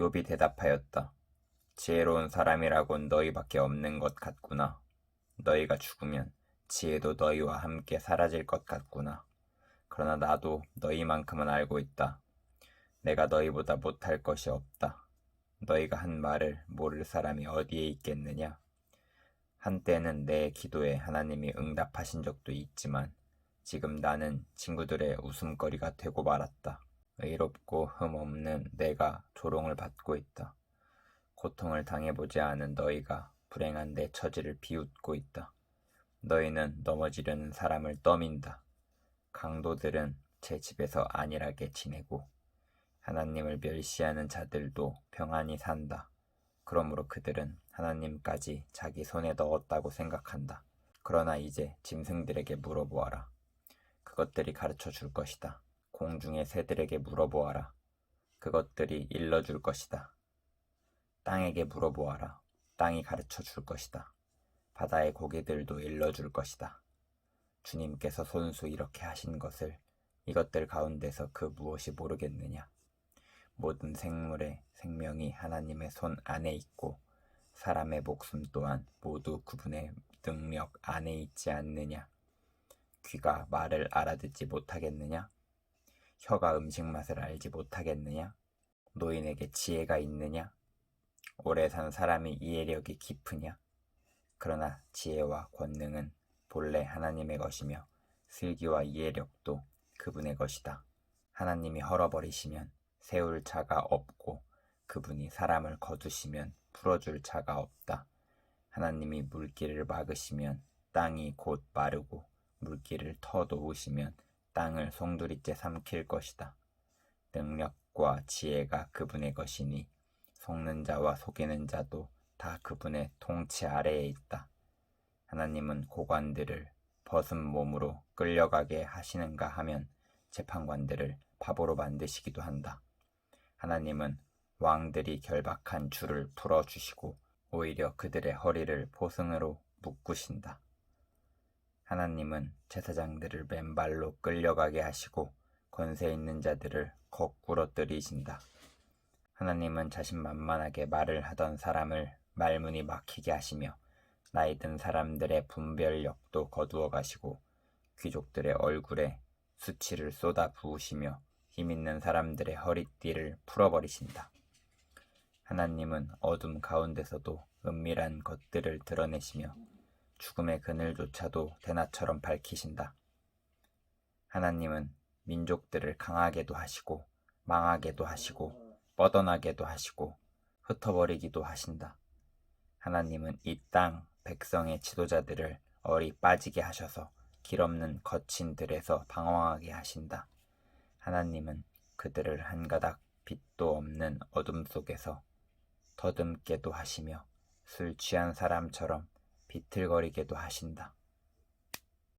욥이 대답하였다. 지혜로운 사람이라곤 너희밖에 없는 것 같구나. 너희가 죽으면 지혜도 너희와 함께 사라질 것 같구나. 그러나 나도 너희만큼은 알고 있다. 내가 너희보다 못할 것이 없다. 너희가 한 말을 모를 사람이 어디에 있겠느냐? 한때는 내 기도에 하나님이 응답하신 적도 있지만 지금 나는 친구들의 웃음거리가 되고 말았다. 의롭고 흠없는 내가 조롱을 받고 있다. 고통을 당해보지 않은 너희가 불행한 내 처지를 비웃고 있다. 너희는 넘어지려는 사람을 떠민다. 강도들은 제 집에서 안일하게 지내고 하나님을 멸시하는 자들도 평안히 산다. 그러므로 그들은 하나님까지 자기 손에 넣었다고 생각한다. 그러나 이제 짐승들에게 물어보아라. 그것들이 가르쳐 줄 것이다. 공중의 새들에게 물어보아라. 그것들이 일러줄 것이다. 땅에게 물어보아라. 땅이 가르쳐 줄 것이다. 바다의 고기들도 일러줄 것이다. 주님께서 손수 이렇게 하신 것을 이것들 가운데서 그 무엇이 모르겠느냐? 모든 생물의 생명이 하나님의 손 안에 있고 사람의 목숨 또한 모두 그분의 능력 안에 있지 않느냐? 귀가 말을 알아듣지 못하겠느냐? 혀가 음식 맛을 알지 못하겠느냐? 노인에게 지혜가 있느냐? 오래 산 사람이 이해력이 깊으냐? 그러나 지혜와 권능은 본래 하나님의 것이며 슬기와 이해력도 그분의 것이다. 하나님이 헐어버리시면 세울 자가 없고 그분이 사람을 거두시면 풀어줄 자가 없다. 하나님이 물길을 막으시면 땅이 곧 마르고 물길을 터 놓으시면 땅을 송두리째 삼킬 것이다. 능력과 지혜가 그분의 것이니 속는 자와 속이는 자도 다 그분의 통치 아래에 있다. 하나님은 고관들을 벗은 몸으로 끌려가게 하시는가 하면 재판관들을 바보로 만드시기도 한다. 하나님은 왕들이 결박한 줄을 풀어주시고 오히려 그들의 허리를 포승으로 묶으신다. 하나님은 제사장들을 맨발로 끌려가게 하시고 권세 있는 자들을 거꾸로 들이신다. 하나님은 자신만만하게 말을 하던 사람을 말문이 막히게 하시며 나이 든 사람들의 분별력도 거두어 가시고 귀족들의 얼굴에 수치를 쏟아 부으시며 힘 있는 사람들의 허리띠를 풀어버리신다. 하나님은 어둠 가운데서도 은밀한 것들을 드러내시며 죽음의 그늘조차도 대낮처럼 밝히신다. 하나님은 민족들을 강하게도 하시고 망하게도 하시고 뻗어나게도 하시고 흩어버리기도 하신다. 하나님은 이 땅 백성의 지도자들을 어리 빠지게 하셔서 길 없는 거친 들에서 방황하게 하신다. 하나님은 그들을 한 가닥 빛도 없는 어둠 속에서 더듬게도 하시며 술 취한 사람처럼 비틀거리게도 하신다.